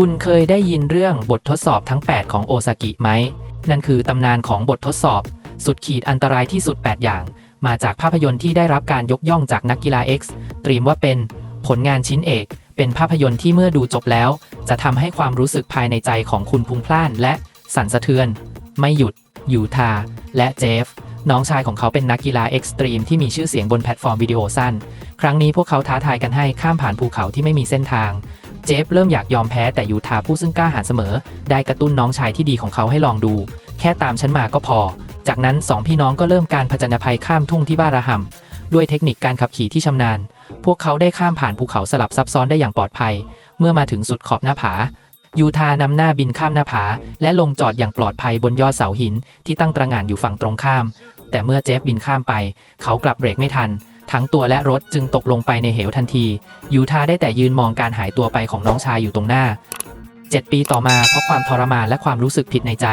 คุณเคยได้ยินเรื่องบททดสอบทั้ง 8 ของโอซากิไหม นั่นคือตำนานของบททดสอบ สุดขีดอันตรายที่สุด 8 อย่าง มาจากภาพยนตร์ที่ได้รับการยกย่องจากนักกีฬา X ตรีมว่าเป็นผลงานชิ้นเอก เป็นภาพยนตร์ที่เมื่อดูจบแล้ว จะทำให้ความรู้สึกภายในใจของคุณพลุงพล่านและสั่นสะเทือน ไม่หยุด ยูทา และเจฟ น้องชายของเขาเป็นนักกีฬาเอ็กซ์ตรีมที่มีชื่อเสียงบนแพลตฟอร์มวิดีโอสั้น ครั้งนี้พวกเขาท้าทายกันให้ข้ามผ่านภูเขาที่ไม่มีเส้นทาง เจฟเริ่มอยากยอมแพ้แต่ยูทาผู้ซึ่งกล้าหาญเสมอ ได้กระตุ้นน้องชายที่ดีของเขาให้ลองดู แค่ตามฉันมาก็พอ จากนั้นสองพี่น้องก็เริ่มการผจญภัยข้ามทุ่งที่บ้าระห่ำด้วยเทคนิคการขับขี่ที่ชำนาญ พวกเขาได้ข้ามผ่านภูเขาสลับซับซ้อนได้อย่างปลอดภัย เมื่อมาถึงสุดขอบหน้าผา ยูทานำหน้าบินข้ามหน้าผา และลงจอดอย่างปลอดภัยบนยอดเสาหินที่ตั้งตระหง่านอยู่ฝั่งตรงข้าม แต่เมื่อเจฟบินข้ามไป เขากลับเบรกไม่ทัน ทั้งตัวและรถจึงตกลงไปในเหวทันที ยูทาได้แต่ยืนมองการหายตัวไปของน้องชายอยู่ตรงหน้า 7 ปีต่อมาเพราะความทรมานและความรู้สึกผิดในใจ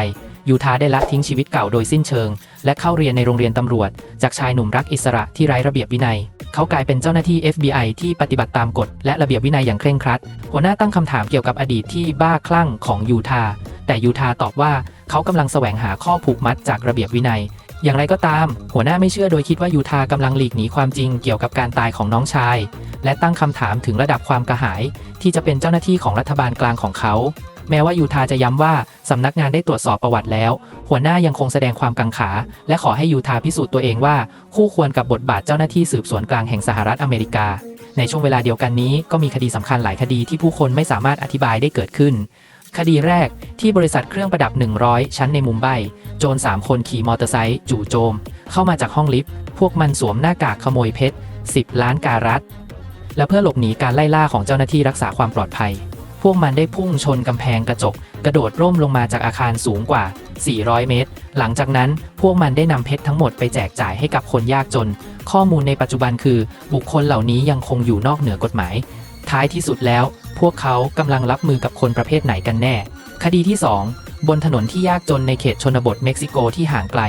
ยูทาได้ละทิ้งชีวิตเก่าโดยสิ้นเชิง และเข้าเรียนในโรงเรียนตำรวจ จากชายหนุ่มรักอิสระที่ไร้ระเบียบวินัย เขากลายเป็นเจ้าหน้าที่ FBI ที่ปฏิบัติตามกฎและระเบียบวินัยอย่างเคร่งครัด หัวหน้าตั้งคำถามเกี่ยวกับอดีตที่บ้าคลั่งของยูทาแต่ยูทาตอบว่าเขากำลังแสวงหาข้อผูกมัดจากระเบียบวินัย อย่างไรก็ตาม หัวหน้าไม่เชื่อโดยคิดว่ายูทากำลังหลีกหนีความจริงเกี่ยวกับการตายของน้องชาย และตั้งคำถามถึงระดับความกระหาย ที่จะเป็นเจ้าหน้าที่ของรัฐบาลกลางของเขา แม้ว่ายูทาจะย้ำว่าสำนักงานได้ตรวจสอบประวัติแล้ว หัวหน้ายังคงแสดงความกังขา และขอให้ยูทาพิสูจน์ตัวเองว่า คู่ควรกับบทบาทเจ้าหน้าที่สืบสวนกลางแห่งสหรัฐอเมริกาในช่วงเวลาเดียวกันนี้ก็มีคดีสำคัญหลายคดีที่ผู้คนไม่สามารถอธิบายได้เกิดขึ้น คดีแรกที่บริษัทเครื่องประดับ 100 ชั้นในมุมไบ โจร 3 คนขี่มอเตอร์ไซค์จู่โจม เข้ามาจากห้องลิฟต์ พวกมันสวมหน้ากากขโมยเพชร 10 ล้านการัตและเพื่อหลบหนีการไล่ล่าของเจ้าหน้าที่รักษาความปลอดภัย พวกมันได้พุ่งชนกำแพงกระจก กระโดดร่มลงมาจากอาคารสูงกว่า 400 เมตร หลังจากนั้นพวกมันได้นำเพชรทั้งหมดไปแจกจ่ายให้กับคนยากจน ข้อมูลในปัจจุบันคือ บุคคลเหล่านี้ยังคงอยู่นอกเหนือกฎหมาย ท้ายที่สุดแล้ว พวกเขากำลังรับมือกับคนประเภทไหนกันแน่ คดีที่ 2 บนถนนที่ยากจนในเขตชนบทเม็กซิโกที่ห่างไกล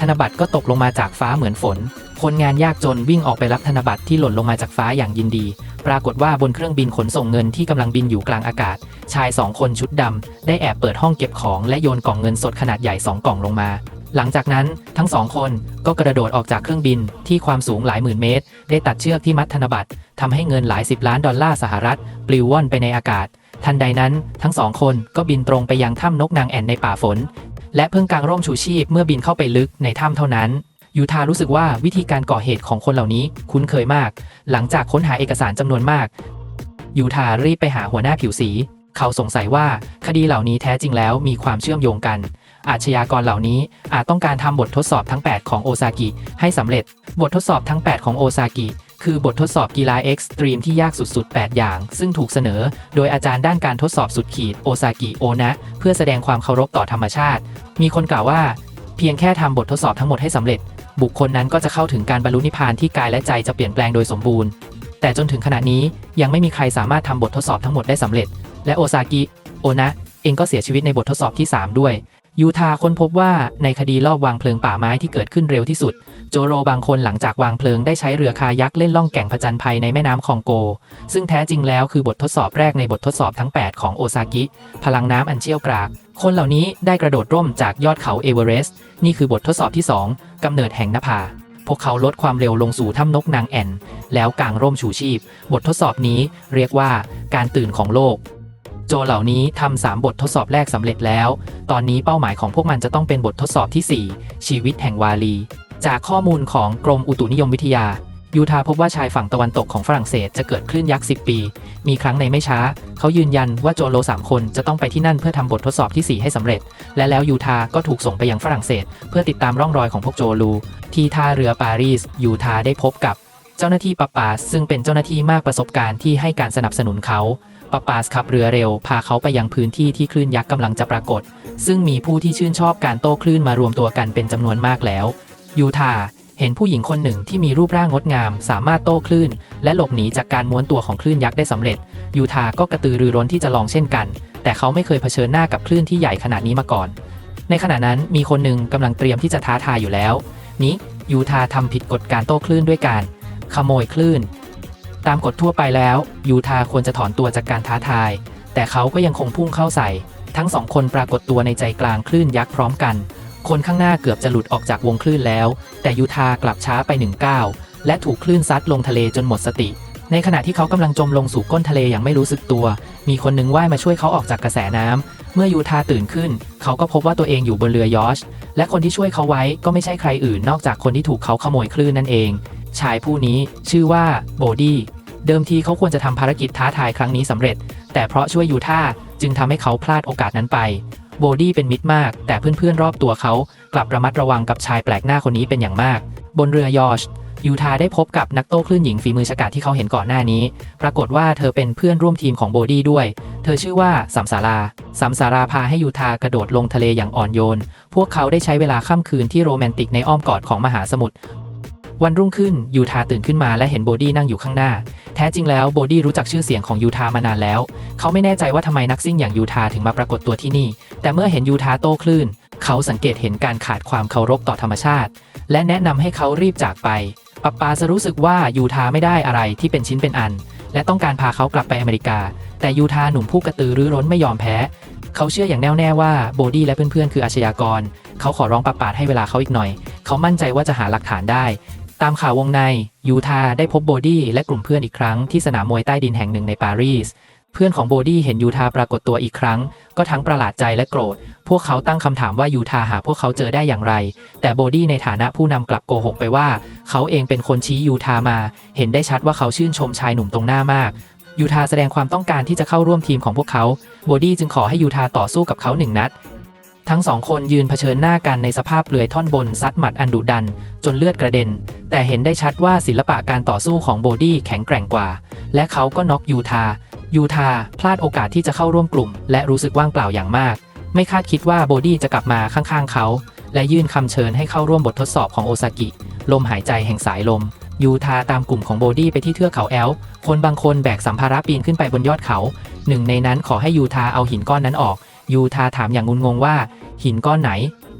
ธนบัตรก็ตกลงมาจากฟ้าเหมือนฝน คนงานยากจนวิ่งออกไปรับธนบัตรที่หล่นลงมาจากฟ้าอย่างยินดี ปรากฏว่าบนเครื่องบินขนส่งเงินที่กำลังบินอยู่กลางอากาศ ชายสองคนชุดดำได้แอบเปิดห้องเก็บของและโยนกล่องเงินสดขนาดใหญ่สองกล่องลงมา หลังจากนั้นทั้งสองคนก็กระโดดออกจากเครื่องบินที่ความสูงหลายหมื่นเมตร ได้ตัดเชือกที่มัดธนบัตรทำให้เงินหลายสิบล้านดอลลาร์สหรัฐปลิวว่อนไปในอากาศ ทันใดนั้นทั้งสองคนก็บินตรงไปยังถ้ำนกนางแอ่นในป่าฝน และเพิ่งกางร่มชูชีพเมื่อบินเข้าไปลึกในถ้ำเท่านั้นยูทารู้สึกว่าวิธีการก่อเหตุของคนเหล่านี้คุ้นเคยมาก หลังจากค้นหาเอกสารจำนวนมากยูทารีบไปหาหัวหน้าผิวสี เขาสงสัยว่าคดีเหล่านี้แท้จริงแล้วมีความเชื่อมโยงกัน อาชญากรเหล่านี้อาจต้องการทำบททดสอบทั้ง 8 ของโอซากิให้สำเร็จ บททดสอบทั้ง 8 ของโอซากิคือบททดสอบกีฬาเอ็กซ์ตรีมที่ยากสุด ๆ 8 อย่าง ซึ่งถูกเสนอ โดยอาจารย์ด้านการทดสอบสุดขีดโอซากิโอนะเพื่อแสดงความเคารพต่อธรรมชาติ มีคนกล่าวว่า เพียงแค่ทำบททดสอบทั้งหมดให้สำเร็จ บุคคลนั้นก็จะเข้าถึงการบรรลุนิพพานที่กายและใจจะเปลี่ยนแปลงโดยสมบูรณ์ แต่จนถึงขณะนี้ยังไม่มีใครสามารถทำบททดสอบทั้งหมดได้สำเร็จ และโอซากิโอนะเองก็เสียชีวิตในบททดสอบที่ 3 ด้วย ยูทาค้นพบว่าในคดีลอบวางเพลิงป่าไม้ที่เกิดขึ้นเร็วที่สุด โจโรบางคนหลังจากวางเพลิงได้ใช้เรือคายักเล่นล่องแก่งผจญภัยในแม่น้ำคองโก ซึ่งแท้จริงแล้วคือบททดสอบแรกในบททดสอบทั้ง 8 ของโอซากิ พลังน้ำอันเชี่ยวกราก คนเหล่านี้ได้กระโดดร่มจากยอดเขาเอเวอเรสต์นี่คือบททดสอบที่ 2กำเนิดแห่งนภาพวกเขาลดความเร็วลงสู่ถ้ำนกนางแอ่น แล้วกางร่มชูชีพ บททดสอบนี้เรียกว่าการตื่นของโลก โจเหล่านี้ทำสามบททดสอบแรกสำเร็จแล้ว ตอนนี้เป้าหมายของพวกมันจะต้องเป็นบททดสอบที่ 4 ชีวิตแห่งวาลี จากข้อมูลของกรมอุตุนิยมวิทยา ยูทาพบว่าชายฝั่งตะวันตกของฝรั่งเศสจะเกิดคลื่นยักษ์10 ปี มีครั้งในไม่ช้า เขายืนยันว่าโจโล 3 คนจะต้องไปที่นั่นเพื่อทำบททดสอบทีสี่4 ให้สำเร็จ และแล้วยูทาก็ถูกส่งไปยังฝรั่งเศส เพื่อติดตามร่องรอยของพวกโจลู ที่ท่าเรือปารีส ยูทาได้พบกับ เจ้าหน้าที่ปาปาซึ่งเป็นเจ้าหน้าที่มากประสบการณ์ที่ให้การสนับสนุนเขา ปาปาสขับเรือเร็ว พาเขาไปยังพื้นที่ที่คลื่นยักษ์กำลังจะปรากฏ ซึ่งมีผู้ที่ชื่นชอบการโต้คลื่นมารวมตัวกันเป็นจำนวนมากแล้ว ยูทาเห็นผู้หญิงคนหนึ่งที่มีรูปร่างงดงาม สามารถโต้คลื่น และหลบหนีจากการม้วนตัวของคลื่นยักษ์ได้สำเร็จ ยูทาก็กระตือรือร้นที่จะลองเช่นกัน แต่เขาไม่เคยเผชิญหน้ากับคลื่นที่ใหญ่ขนาดนี้มาก่อน ในขณะนั้นมีคนหนึ่งกำลังเตรียมที่จะท้าทายอยู่แล้ว นี้ยูทาทำผิดกฎการโต้คลื่นด้วยการขโมยคลื่น ตามกฎทั่วไปแล้ว ยูทาควรจะถอนตัวจากการท้าทาย แต่เขาก็ยังคงพุ่งเข้าใส่ ทั้งสองคนปรากฏตัวในใจกลางคลื่นยักษ์พร้อมกัน คนข้างหน้าเกือบจะหลุดออกจากวงคลื่นแล้ว แต่ยูทากลับช้าไปหนึ่งก้าวและถูกคลื่นซัดลงทะเลจนหมดสติ ในขณะที่เขากำลังจมลงสู่ก้นทะเลอย่างไม่รู้สึกตัว มีคนหนึ่งว่ายมาช่วยเขาออกจากกระแสน้ำเมื่อยูทาตื่นขึ้น เขาก็พบว่าตัวเองอยู่บนเรือยอชและคนที่ช่วยเขาไว้ก็ไม่ใช่ใครอื่นนอกจากคนที่ถูกเขาขโมยคลื่นนั่นเอง ชายผู้นี้ชื่อว่าโบดี้ เดิมทีเขาควรจะทำภารกิจท้าทายครั้งนี้สำเร็จ แต่เพราะช่วยยูทาจึงทำให้เขาพลาดโอกาสนั้นไป โบดี้เป็นมิตรมาก แต่เพื่อนๆรอบตัวเขากลับระมัดระวังกับชายแปลกหน้าคนนี้เป็นอย่างมาก บนเรือยอชยูทาได้พบกับนักโต้คลื่นหญิงฝีมือฉกาจที่เขาเห็นก่อนหน้านี้ ปรากฏว่าเธอเป็นเพื่อนร่วมทีมของโบดี้ด้วย เธอชื่อว่าสัมสาราสัมสาราพาให้ยูทากระโดดลงทะเลอย่างอ่อนโยน พวกเขาได้ใช้เวลาค่ำคืนที่โรแมนติกในอ้อมกอดของมหาสมุทร วันรุ่งขึ้นยูทาตื่นขึ้นมาและเห็นโบดี้นั่งอยู่ข้างหน้า แท้จริงแล้วโบดี้รู้จักชื่อเสียงของยูทามานานแล้ว เขาไม่แน่ใจว่าทำไมนักซิ่งอย่างยูทาถึงมาปรากฏตัวที่นี่ แต่เมื่อเห็นยูทาโต้คลื่น เขาสังเกตเห็นการขาดความเคารพต่อธรรมชาติ และแนะนำให้เขารีบจากไปปับปาจะรู้สึกว่ายูทาไม่ได้อะไรที่เป็นชิ้นเป็นอัน และต้องการพาเขากลับไปอเมริกา แต่ยูทาหนุ่มผู้กระตือรือร้นไม่ยอมแพ้ เขาเชื่ออย่างแน่วแน่ว่าโบดี้และเพื่อนๆคืออาชญากร เขาขอร้องปับปาดให้เวลาเขาอีกหน่อย เขามั่นใจว่าจะหาหลักฐานได้ ตามข่าววงใน ยูทาได้พบโบดี้และกลุ่มเพื่อนอีกครั้งที่สนามมวยใต้ดินแห่งหนึ่งในปารีส เพื่อนของโบดี้เห็นยูทาปรากฏตัวอีกครั้ง ก็ทั้งประหลาดใจและโกรธ พวกเขาตั้งคำถามว่ายูทาหาพวกเขาเจอได้อย่างไร แต่โบดี้ในฐานะผู้นำกลับโกหกไปว่า เขาเองเป็นคนชี้ยูทามา เห็นได้ชัดว่าเขาชื่นชมชายหนุ่มตรงหน้ามากยูทาแสดงความต้องการที่จะเข้าร่วมทีมของพวกเขา โบดี้จึงขอให้ยูทาต่อสู้กับเขาหนึ่งนัด ทั้งสองคนยืนเผชิญหน้ากันในสภาพเปลือยท่อนบนซัดหมัดอันดุดัน จนเลือดกระเด็น แต่เห็นได้ชัดว่าศิลปะการต่อสู้ของโบดี้แข็งแกร่งกว่า และเขาก็น็อกยูทา ยูทาพลาดโอกาสที่จะเข้าร่วมกลุ่ม และรู้สึกว่างเปล่าอย่างมาก ไม่คาดคิดว่าโบดี้จะกลับมาข้างๆเขา และยื่นคำเชิญให้เข้าร่วมบททดสอบของโอซากิ ลมหายใจแห่งสายลมยูทาตามกลุ่มของโบดี้ไปที่เทือกเขาแอล คนบางคนแบกสัมภาระปีนขึ้นไปบนยอดเขา หนึ่งในนั้นขอให้ยูทาเอาหินก้อนนั้นออก ยูทาถามอย่างงุนงงว่า หินก้อนไหน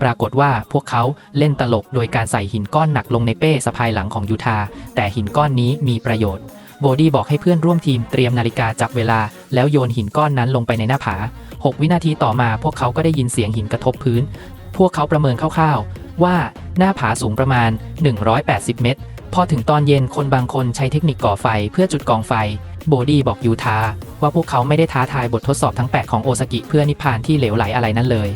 ปรากฏว่าพวกเขาเล่นตลกโดยการใส่หินก้อนหนักลงในเป้สะพายหลังของยูทา แต่หินก้อนนี้มีประโยชน์ โบดี้บอกให้เพื่อนร่วมทีมเตรียมนาฬิกาจับเวลา แล้วโยนหินก้อนนั้นลงไปในหน้าผา 6 วินาทีต่อมาพวกเขาก็ได้ยินเสียงหินกระทบพื้น พวกเขาประเมินคร่าวๆ ว่าหน้าผาสูงประมาณ 180 เมตร พอถึงตอนเย็นคนบางคนใช้เทคนิคก่อไฟเพื่อจุดกองไฟ โบดี้บอกยูทาว่าพวกเขาไม่ได้ท้าทายบททดสอบทั้ง 8 ของโอซากิเพื่อนิพพานที่เหลวไหลอะไรนั่นเลย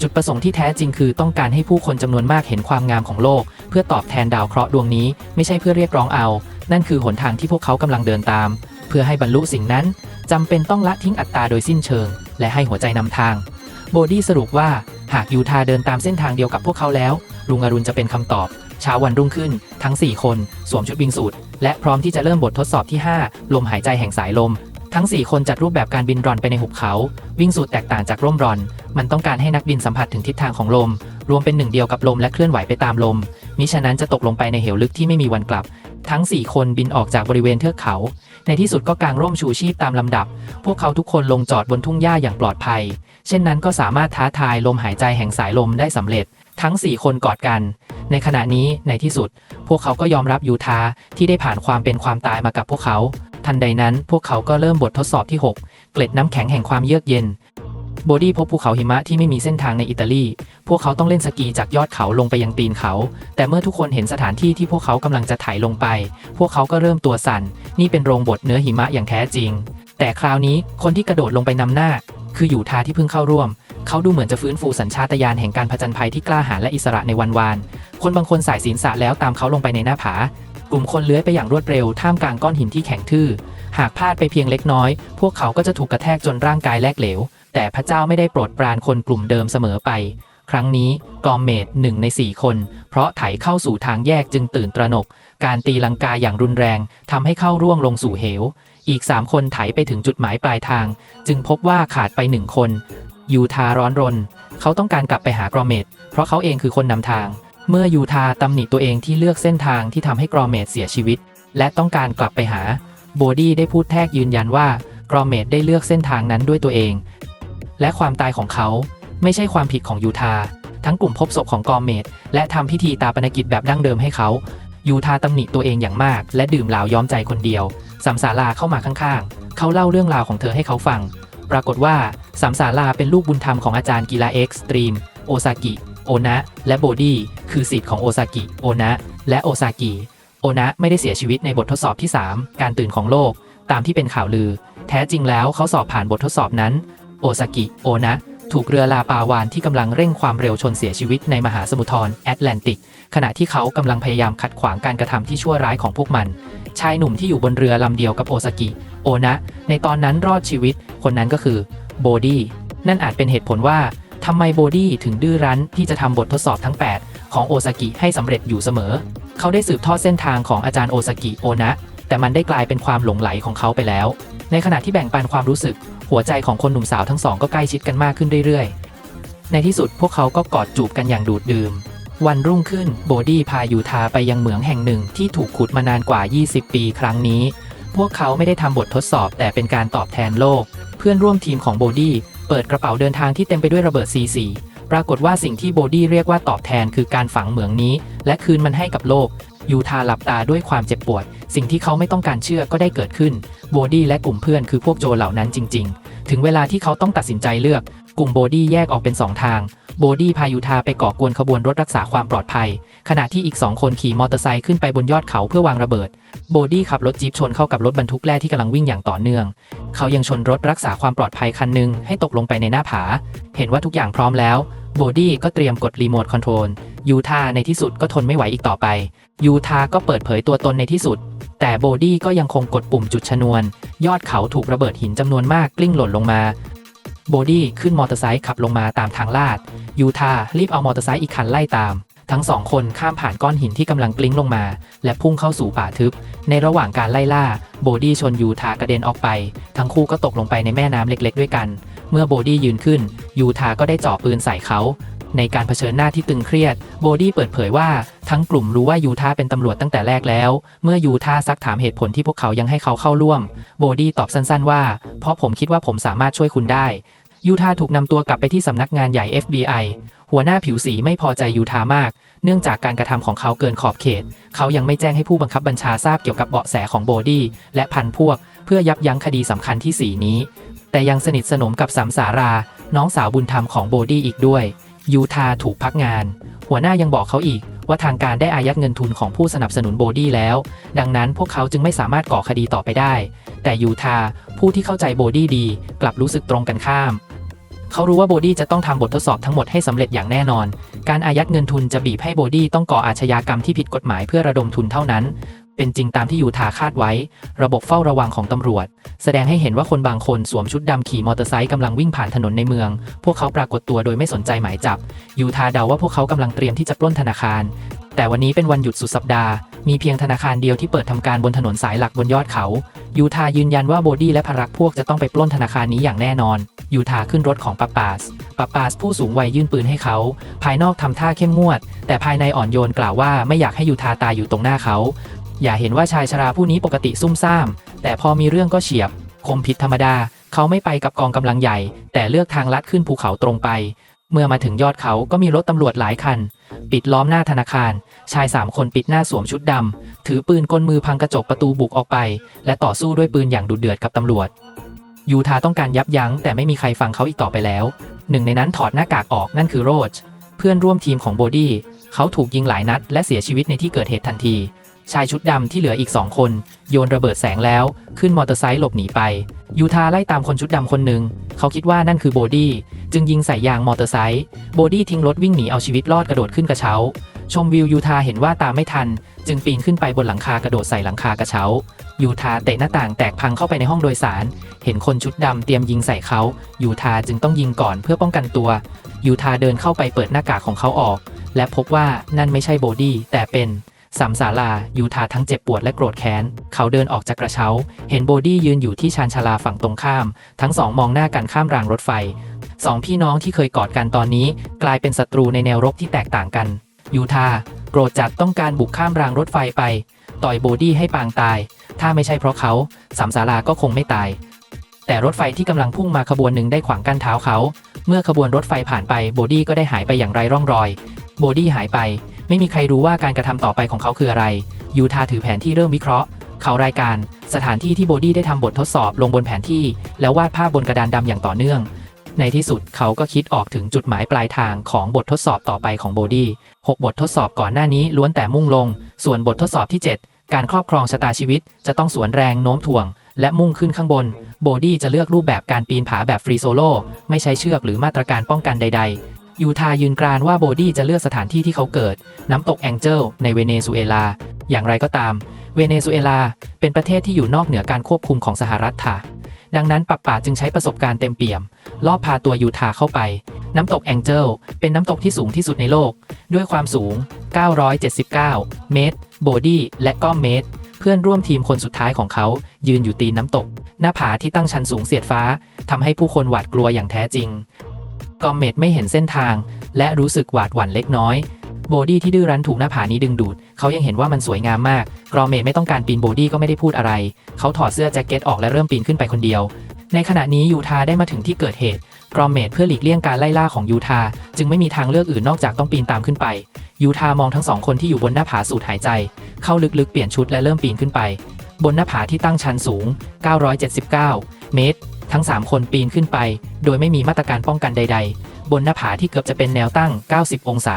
จุดประสงค์ที่แท้จริงคือต้องการให้ผู้คนจำนวนมากเห็นความงามของโลก เพื่อตอบแทนดาวเคราะห์ดวงนี้ ไม่ใช่เพื่อเรียกร้องเอา นั่นคือหนทางที่พวกเขากำลังเดินตาม เพื่อให้บรรลุสิ่งนั้นจำเป็นต้องละทิ้งอัตตาโดยสิ้นเชิง และให้หัวใจนำทาง โบดี้สรุปว่าหากยูทาเดินตามเส้นทางเดียวกับพวกเขาแล้วลุงอรุณจะเป็นคำตอบ เช้าวันรุ่งขึ้น ทั้ง 4 คนสวมชุดวิงสูทและพร้อมที่จะเริ่มบททดสอบที่ 5 ลมหายใจแห่งสายลม ทั้ง 4 คนจัดรูปแบบการบินรอนไปในหุบเขา วิ่งสูตรแตกต่างจากร่มรอน มันต้องการให้นักบินสัมผัสถึงทิศทางของลม รวมเป็นหนึ่งเดียวกับลมและเคลื่อนไหวไปตามลม มิฉะนั้นจะตกลงไปในเหวลึกที่ไม่มีวันกลับ ทั้ง 4 คนบินออกจากบริเวณเทือกเขา ในที่สุดก็กางร่มชูชีพตามลำดับ พวกเขาทุกคนลงจอดบนทุ่งหญ้าอย่างปลอดภัย เช่นนั้นก็สามารถท้าทายลมหายใจแห่งสายลมได้สำเร็จ ทั้ง 4 คนกอดกัน ในขณะนี้ในที่สุด พวกเขาก็ยอมรับยูทาที่ได้ผ่านความเป็นความตายมากับพวกเขา ทันใดนั้นพวกเขาก็เริ่มบททดสอบที่ 6 เกล็ดน้ำแข็งแห่งความเยือกเย็นโบดี้พบภูเขาหิมะที่ไม่มีเส้นทางในอิตาลี พวกเขาต้องเล่นสกีจากยอดเขาลงไปยังตีนเขา แต่เมื่อทุกคนเห็นสถานที่ที่พวกเขากำลังจะถ่ายลงไป พวกเขาก็เริ่มตัวสั่น นี่เป็นโรงบดเนื้อหิมะอย่างแท้จริง แต่คราวนี้คนที่กระโดดลงไปนำหน้า คืออยู่ทาที่เพิ่งเข้าร่วม เขาดูเหมือนจะฟื้นฟูสัญชาตญาณแห่งการผจญภัยที่กล้าหาญและอิสระในวันวาน คนบางคนสายศีรษะแล้วตามเขาลงไปในหน้าผา กลุ่มคนเลื้อยไปอย่างรวดเร็วท่ามกลางก้อนหินที่แข็งทื่อ หากพลาดไปเพียงเล็กน้อย พวกเขาก็จะถูกกระแทกจนร่างกายแลกเหลว แต่พระเจ้าไม่ได้โปรดปรานคนกลุ่มเดิมเสมอไป ครั้งนี้กอมเมดหนึ่งในสี่คน เพราะไถเข้าสู่ทางแยกจึงตื่นตระหนก การตีลังกาอย่างรุนแรงทำให้เข้าร่วงลงสู่เหว อีกสามคนไถไปถึงจุดหมายปลายทาง จึงพบว่าขาดไปหนึ่งคน ยูทาร้อนรน เขาต้องการกลับไปหากรอเมดเพราะเขาเองคือคนนำทาง เมื่อยูทาตำหนิตัวเองที่เลือกเส้นทางที่ทำให้กรอเมดเสียชีวิต และต้องการกลับไปหา โบดี้ได้พูดแทกยืนยันว่ากรอเมดได้เลือกเส้นทางนั้นด้วยตัวเอง และความตายของเขาไม่ใช่ความผิดของยูทาทั้งกลุ่มพบศพของกอเมดและทำพิธีตาปนกิจแบบดั้งเดิมให้เขา ยูทาตำหนิตัวเองอย่างมาก และดื่มเหล้าย้อมใจคนเดียวสัมสาราเข้ามาข้างๆ เขาเล่าเรื่องราวของเธอให้เขาฟัง ปรากฏว่าสามสาราเป็นลูกบุญธรรมของอาจารย์กีฬาเอ็กซ์ตรีม โอซากิ โอนะ และโบดี้ คือสิทธิ์ของโอซากิ โอนะ และโอซากิ โอนะไม่ได้เสียชีวิตในบททดสอบที่ 3 การตื่นของโลก ตามที่เป็นข่าวลือ แท้จริงแล้วเขาสอบผ่านบททดสอบนั้น โอซากิ โอนะ ถูกเรือลาปาวานที่กำลังเร่งความเร็วชนเสียชีวิตในมหาสมุทรแอตแลนติก ขณะที่เขากำลังพยายามขัดขวางการกระทำที่ชั่วร้ายของพวกมัน ชายหนุ่มที่อยู่บนเรือลำเดียวกับโอซากิ โอนะ ในตอนนั้นรอดชีวิต คนนั้นก็คือโบดี้ นั่นอาจเป็นเหตุผลว่าทำไมโบดี้ถึงดื้อรั้นที่จะทำบททดสอบทั้ง 8 ของโอซากิให้สำเร็จอยู่เสมอ เขาได้สืบทอดเส้นทางของอาจารย์โอซากิโอนะ แต่มันได้กลายเป็นความหลงไหลของเขาไปแล้ว ในขณะที่แบ่งปันความรู้สึก หัวใจของคนหนุ่มสาวทั้งสองก็ใกล้ชิดกันมากขึ้นเรื่อยๆ ในที่สุดพวกเขาก็กอดจูบกันอย่างดูดดื่ม วันรุ่งขึ้นโบดี้พายูทาไปยังเหมืองแห่งหนึ่งที่ถูกขุดมานานกว่า 20 ปีครั้งนี้ พวกเขาไม่ได้ทำบททดสอบแต่เป็นการตอบแทนโลก เพื่อนร่วมทีมของโบดี้เปิดกระเป๋าเดินทางที่เต็มไปด้วยระเบิด C4 ปรากฏว่าสิ่งที่โบดี้เรียกว่าตอบแทนคือการฝังเหมืองนี้ และคืนมันให้กับโลก ยูทาหลับตาด้วยความเจ็บปวด สิ่งที่เขาไม่ต้องการเชื่อก็ได้เกิดขึ้น โบดี้และกลุ่มเพื่อนคือพวกโจเหล่านั้นจริง ๆ ถึงเวลาที่เขาต้องตัดสินใจเลือก กลุ่มโบดี้แยกออกเป็น 2 ทาง โบดี้พายูทาไปก่อกวนขบวนรถรักษาความปลอดภัย ขณะที่อีก2คนขี่มอเตอร์ไซค์ขึ้นไปบนยอดเขาเพื่อวางระเบิด โบดี้ขับรถจี๊ปชนเข้ากับรถบรรทุกแร่ที่กำลังวิ่งอย่างต่อเนื่อง เขายังชนรถรักษาความปลอดภัยคันหนึ่งให้ตกลงไปในหน้าผา เห็นว่าทุกอย่างพร้อมแล้ว โบดี้ก็เตรียมกดรีโมทคอนโทรลยูทาในที่สุดก็ทนไม่ไหวอีกต่อไปยูทาก็เปิดเผยตัวตนในที่สุด แต่โบดี้ก็ยังคงกดปุ่มจุดชนวน ยอดเขาถูกระเบิดหินจำนวนมากกลิ้งหล่นลงมา โบดี้ขึ้นมอเตอร์ไซค์ขับลงมาตามทางลาด ยูทารีบเอามอเตอร์ไซค์อีกคันไล่ตาม ทั้งสองคนข้ามผ่านก้อนหินที่กำลังกลิ้งลงมา และพุ่งเข้าสู่ป่าทึบ ในระหว่างการไล่ล่า โบดี้ชนยูทากระเด็นออกไป ทั้งคู่ก็ตกลงไปในแม่น้ำเล็กๆ ด้วยกัน เมื่อโบดี้ยืนขึ้น ยูทาก็ได้จ่อปืนใส่เขา ในการเผชิญหน้าที่ตึงเครียด โบดี้เปิดเผยว่าทั้งกลุ่มรู้ว่ายูทาเป็นตำรวจตั้งแต่แรกแล้ว เมื่อยูทาซักถามเหตุผลที่พวกเขายังให้เขาเข้าร่วม โบดี้ตอบสั้นๆว่า เพราะผมคิดว่าผมสามารถช่วยคุณได้ ยูทาถูกนำตัวกลับไปที่สำนักงานใหญ่ FBI หัวหน้าผิวสีไม่พอใจยูทามาก เนื่องจากการกระทำของเขาเกินขอบเขต เขายังไม่แจ้งให้ผู้บังคับบัญชาทราบเกี่ยวกับเบาะแสของโบดี้และพันพวก เพื่อยับยั้งคดีสำคัญที่4นี้ แต่ยังสนิทสนมกับสามสารา น้องสาวบุญธรรมของโบดี้อีกด้วย ยูทาถูกพักงาน หัวหน้ายังบอกเขาอีกว่าทางการได้อายัดเงินทุนของผู้สนับสนุนโบดี้แล้ว ดังนั้นพวกเขาจึงไม่สามารถก่อคดีต่อไปได้ แต่ยูทาผู้ที่เข้าใจโบดี้ดี กลับรู้สึกตรงกันข้าม เขารู้ว่าโบดี้จะต้องทำบททดสอบทั้งหมดให้สำเร็จอย่างแน่นอน การอายัดเงินทุนจะบีบให้โบดี้ต้องก่ออาชญากรรมที่ผิดกฎหมายเพื่อระดมทุนเท่านั้น เป็นจริงตามที่ยูทาคาดไว้ ระบบเฝ้าระวังของตำรวจ แสดงให้เห็นว่าคนบางคนสวมชุดดำขี่มอเตอร์ไซค์กำลังวิ่งผ่านถนนในเมือง พวกเขาปรากฏตัวโดยไม่สนใจหมายจับ ยูทาเดาว่าพวกเขากำลังเตรียมที่จะปล้นธนาคาร แต่วันนี้เป็นวันหยุดสุดสัปดาห์ มีเพียงธนาคารเดียวที่เปิดทำการบนถนนสายหลักบนยอดเขา ยูทายืนยันว่าโบดี้และพรรคพวกจะต้องไปปล้นธนาคารนี้อย่างแน่นอน ยูทาขึ้นรถของปาปาสปาปาสผู้สูงวัยยื่นปืนให้เขา ภายนอกทำท่าเข้มงวด แต่ภายในอ่อนโยนกล่าวว่าไม่อยากให้ยูทาตายอยู่ตรงหน้าเขา อย่าเห็นว่าชายชราผู้นี้ปกติซุ่มซ่าม แต่พอมีเรื่องก็เฉียบ คมพิษธรรมดา เขาไม่ไปกับกองกำลังใหญ่ แต่เลือกทางลัดขึ้นภูเขาตรงไป เมื่อมาถึงยอดเขาก็มีรถตำรวจหลายคัน ปิดล้อมหน้าธนาคาร ชายสามคนปิดหน้าสวมชุดดำ ถือปืนก้นมือพังกระจกประตูบุกออกไป และต่อสู้ด้วยปืนอย่างดุเดือดกับตำรวจ ยูทาต้องการยับยั้ง แต่ไม่มีใครฟังเขาอีกต่อไปแล้ว หนึ่งในนั้นถอดหน้ากากออกนั่นคือโรจ เพื่อนร่วมทีมของโบดี้ เขาถูกยิงหลายนัด และเสียชีวิตในที่เกิดเหตุทันที ชายชุดดำที่เหลืออีกสองคน โยนระเบิดแสงแล้ว ขึ้นมอเตอร์ไซค์หลบหนีไป ยูทาไล่ตามคนชุดดำคนหนึ่ง เขาคิดว่านั่นคือโบดี้ จึงยิงใส่ยางมอเตอร์ไซค์ โบดี้ทิ้งรถวิ่งหนีเอาชีวิตรอดกระโดดขึ้นกระเช้า ชมวิวยูทาเห็นว่าตามไม่ทัน จึงปีนขึ้นไปบนหลังคากระโดดใส่หลังคากระเช้า ยูทาเตะหน้าต่างแตกพังเข้าไปในห้องโดยสาร เห็นคนชุดดำเตรียมยิงใส่เขา ยูทาจึงต้องยิงก่อนเพื่อป้องกันตัว ยูทาเดินเข้าไปเปิดหน้ากากของเขาออก และพบว่านั่นไม่ใช่โบดี้แต่เป็น สามสาลายูทาทั้งเจ็บปวดและโกรธแค้น เขาเดินออกจากกระเช้า เห็นโบดี้ยืนอยู่ที่ชานชาลาฝั่งตรงข้าม ทั้งสองมองหน้ากันข้ามรางรถไฟ สองพี่น้องที่เคยกอดกันตอนนี้ กลายเป็นศัตรูในแนวรบที่แตกต่างกัน ยูทาโกรธจัดต้องการบุกข้ามรางรถไฟไป ต่อยโบดี้ให้ปางตาย ถ้าไม่ใช่เพราะเขาสามสาราก็คงไม่ตาย แต่รถไฟที่กำลังพุ่งมาขบวนหนึ่งได้ขวางกั้นเท้าเขา เมื่อขบวนรถไฟผ่านไปโบดี้ก็ได้หายไปอย่างไร้ร่องรอย โบดี้หายไป ไม่มีใครรู้ว่าการกระทำต่อไปของเขาคืออะไร ยูทาถือแผนที่เริ่มวิเคราะห์ เขารายการ สถานที่ที่โบดี้ได้ทำบททดสอบลงบนแผนที่ แล้ววาดภาพบนกระดานดำอย่างต่อเนื่อง ในที่สุดเขาก็คิดออกถึงจุดหมายปลายทางของบททดสอบต่อไปของโบดี้หกบททดสอบก่อนหน้านี้ล้วนแต่มุ่งลง ส่วนบททดสอบที่ 7 การครอบครองชะตาชีวิต จะต้องสวนแรงโน้มถ่วง และมุ่งขึ้นข้างบน โบดี้จะเลือกรูปแบบการปีนผาแบบฟรีโซโล่ไม่ใช้เชือกหรือมาตรการป้องกันใด ๆ ยูทายืนกรานว่าโบดี้จะเลือกสถานที่ที่เขาเกิด น้ำตกแองเจิลในเวเนซุเอลา อย่างไรก็ตาม เวเนซุเอลา เป็นประเทศที่อยู่นอกเหนือการควบคุมของสหรัฐค่ะดังนั้นปับป่าจึงใช้ประสบการณ์เต็มเปี่ยมลอบพาตัวยูทาเข้าไป น้ำตกแองเจิลเป็นน้ำตกที่สูงที่สุดในโลก ด้วยความสูง 979 เมตร โบดี้และก้อมเมตร เพื่อนร่วมทีมคนสุดท้ายของเขา ยืนอยู่ตีนน้ำตก หน้าผาที่ตั้งชันสูงเสียดฟ้าทำให้ผู้คนหวาดกลัวอย่างแท้จริง กอมเมตไม่เห็นเส้นทาง และรู้สึกหวาดหวั่นเล็กน้อยโบดี้ที่ดื้อรั้นถูกหน้าผานี้ดึงดูด เขายังเห็นว่ามันสวยงามมาก กรอเมตไม่ต้องการปีนโบดี้ก็ไม่ได้พูดอะไร เขาถอดเสื้อแจ็คเก็ตออกและเริ่มปีนขึ้นไปคนเดียว ในขณะนี้ยูทาได้มาถึงที่เกิดเหตุ กรอมเมตเพื่อหลีกเลี่ยงการไล่ล่าของยูทาจึงไม่มีทางเลือกอื่นนอกจากต้องปีนตามขึ้นไป ยูทามองทั้งสองคนที่อยู่บนหน้าผาสูดหายใจ เข้าลึกๆเปลี่ยนชุดและเริ่มปีนขึ้นไป บนหน้าผาที่ตั้งชันสูง 979 เมตร ทั้ง 3 คนปีนขึ้นไป โดยไม่มีมาตรการป้องกันใด ๆ บนหน้าผาที่เกือบจะเป็นแนวตั้ง 90 องศา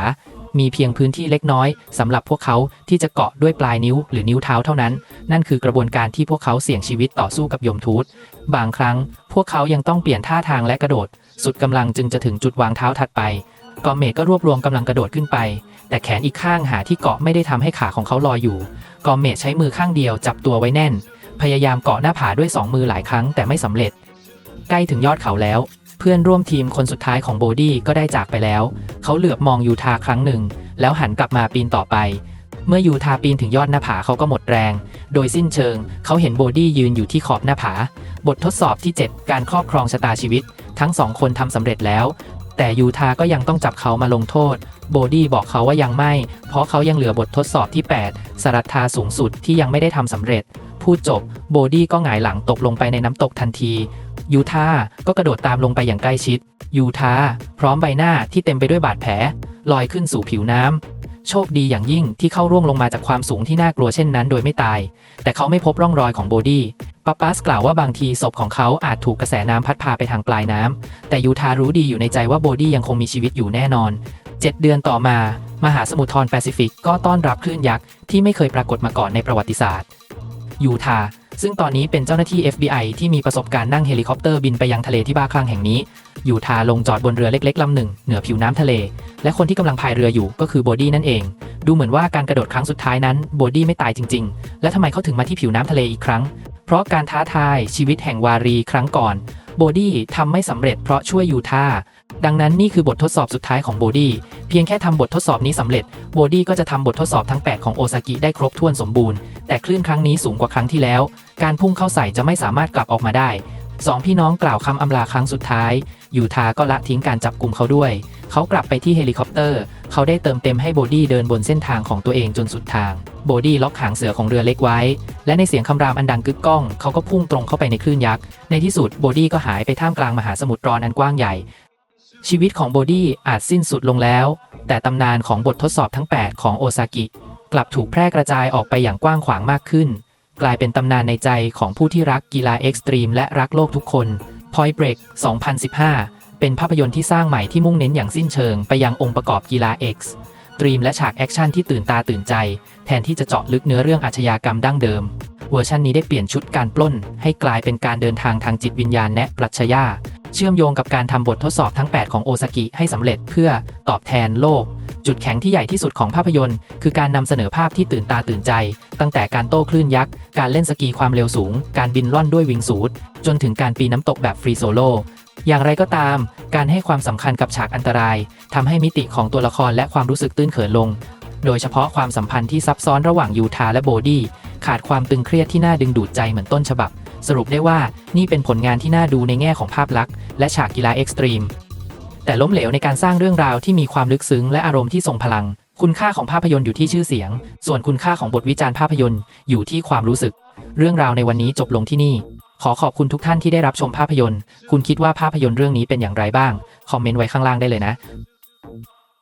มีเพียงพื้นที่เล็กน้อยสำหรับพวกเขาที่จะเกาะด้วยปลายนิ้วหรือนิ้วเท้าเท่านั้น นั่นคือกระบวนการที่พวกเขาเสี่ยงชีวิตต่อสู้กับยมทูต บางครั้ง พวกเขายังต้องเปลี่ยนท่าทางและกระโดด สุดกำลังจึงจะถึงจุดวางเท้าถัดไปกอมเมดก็รวบรวมกำลังกระโดดขึ้นไป แต่แขนอีกข้างหาที่เกาะไม่ได้ทำให้ขาของเขาลอยอยู่ กอมเมดใช้มือข้างเดียวจับตัวไว้แน่น พยายามเกาะหน้าผาด้วยสองมือหลายครั้งแต่ไม่สำเร็จ ใกล้ถึงยอดเขาแล้ว เพื่อนร่วมทีมคนสุดท้ายของโบดี้ก็ได้จากไปแล้ว เขาเหลือบมองยูทาครั้งหนึ่ง แล้วหันกลับมาปีนต่อไป เมื่อยูทาปีนถึงยอดหน้าผาเขาก็หมดแรง โดยสิ้นเชิง เขาเห็นโบดี้ยืนอยู่ที่ขอบหน้าผา บททดสอบที่ 7 การครอบครองชะตาชีวิต ทั้งสองคนทำสำเร็จแล้ว แต่ยูทาก็ยังต้องจับเขามาลงโทษ โบดี้บอกเขาว่ายังไม่ เพราะเขายังเหลือบททดสอบที่ 8 สรัทธาสูงสุดที่ยังไม่ได้ทำสำเร็จพูดจบ โบดี้ก็หงายหลังตกลงไปในน้ำตกทันที ยูทาก็กระโดดตามลงไปอย่างใกล้ชิด ยูทาพร้อมใบหน้าที่เต็มไปด้วยบาดแผล ลอยขึ้นสู่ผิวน้ำ โชคดีอย่างยิ่งที่เข้าร่วงลงมาจากความสูงที่น่ากลัวเช่นนั้นโดยไม่ตาย แต่เขาไม่พบร่องรอยของโบดี้ปาปัสกล่าวว่าบางทีศพของเขาอาจถูกกระแสน้ำพัดพาไปทางปลายน้ำ แต่ยูทารู้ดีอยู่ในใจว่าโบดี้ยังคงมีชีวิตอยู่แน่นอน 7 เดือนต่อมา มหาสมุทรทรแปซิฟิกก็ต้อนรับคลื่นยักษ์ที่ไม่เคยปรากฏมาก่อนในประวัติศาสตร์ยูทา ซึ่งตอนนี้เป็นเจ้าหน้าที่ FBI ที่มีประสบการณ์นั่งเฮลิคอปเตอร์บินไปยังทะเลที่บ้าคลั่งแห่งนี้ อยู่ทาลงจอดบนเรือเล็กๆลำหนึ่งเหนือผิวน้ำทะเล และคนที่กำลังพายเรืออยู่ก็คือโบดี้นั่นเอง ดูเหมือนว่าการกระโดดครั้งสุดท้ายนั้นโบดี้ไม่ตายจริง ๆ และทำไมเขาถึงมาที่ผิวน้ำทะเลอีกครั้ง เพราะการท้าทายชีวิตแห่งวารีครั้งก่อนโบดี้ทำไม่สำเร็จเพราะช่วยยูทาดังนั้นนี่คือบททดสอบสุดท้ายของโบดี้เพียงแค่ทำบททดสอบนี้สำเร็จโบดี้ก็จะทำบททดสอบทั้ง 8 ของโอซากิได้ครบถ้วนสมบูรณ์ แต่คลื่นครั้งนี้สูงกว่าครั้งที่แล้ว การพุ่งเข้าใส่จะไม่สามารถกลับออกมาได้สองพี่น้องกล่าวคำอำลาครั้งสุดท้าย ยูทาก็ละทิ้งการจับกลุ่มเขาด้วย เขากลับไปที่เฮลิคอปเตอร์ เขาได้เติมเต็มให้โบดี้เดินบนเส้นทางของตัวเองจนสุดทาง โบดี้ล็อกหางเสือของเรือเล็กไว้ และในเสียงคำรามอันดังกึกก้อง เขาก็พุ่งตรงเข้าไปในคลื่นยักษ์ ในที่สุดโบดี้ก็หายไปท่ามกลางมหาสมุทรร้อนอันกว้างใหญ่ ชีวิตของโบดี้อาจสิ้นสุดลงแล้ว แต่ตำนานของบททดสอบทั้ง 8 ของโอซากิกลับถูกแพร่กระจายออกไปอย่างกว้างขวางมากขึ้น กลายเป็นตำนานในใจของผู้ที่รักกีฬาเอ็กซ์ตรีมและรักโลกทุกคน Point Break 2015 เป็นภาพยนตร์ที่สร้างใหม่ที่มุ่งเน้นอย่างสิ้นเชิงไปยังองค์ประกอบกีฬา X ตรีมและฉากแอคชั่นที่ตื่นตาตื่นใจ แทนที่จะเจาะลึกเนื้อเรื่องอาชญากรรมดั้งเดิม เวอร์ชันนี้ได้เปลี่ยนชุดการปล้น ให้กลายเป็นการเดินทางทางจิตวิญญาณแนะปรัชญาเชื่อมโยงกับการทำบททดสอบทั้ง 8 ของโอซากิให้สำเร็จเพื่อตอบแทนโลก จุดแข็งที่ใหญ่ที่สุดของภาพยนตร์ คือการนำเสนอภาพที่ตื่นตาตื่นใจ ตั้งแต่การโต้คลื่นยักษ์ การเล่นสกีความเร็วสูง การบินล่อนด้วยวิงสูทจนถึงการปีนน้ำตกแบบฟรีโซโลอย่างไรก็ตาม การให้ความสำคัญกับฉากอันตรายทำให้มิติของตัวละครและความรู้สึกตื้นเขินลง โดยเฉพาะความสัมพันธ์ที่ซับซ้อนระหว่างยูทาและโบดี้ขาดความตึงเครียดที่น่าดึงดูดใจเหมือนต้นฉบับ สรุปได้ว่านี่เป็นผลงานที่น่าดูในแง่ของภาพลักษณ์และฉากกีฬาเอ็กซ์ตรีม แต่ล้มเหลวในการสร้างเรื่องราวที่มีความลึกซึ้งและอารมณ์ที่ทรงพลัง คุณค่าของภาพยนตร์อยู่ที่ชื่อเสียง ส่วนคุณค่าของบทวิจารณ์ภาพยนตร์อยู่ที่ความรู้สึก เรื่องราวในวันนี้จบลงที่นี่ ขอขอบคุณทุกท่านที่ได้รับชมภาพยนตร์ คุณคิดว่าภาพยนตร์เรื่องนี้เป็นอย่างไรบ้าง คอมเมนต์ไว้ข้างล่างได้เลยนะ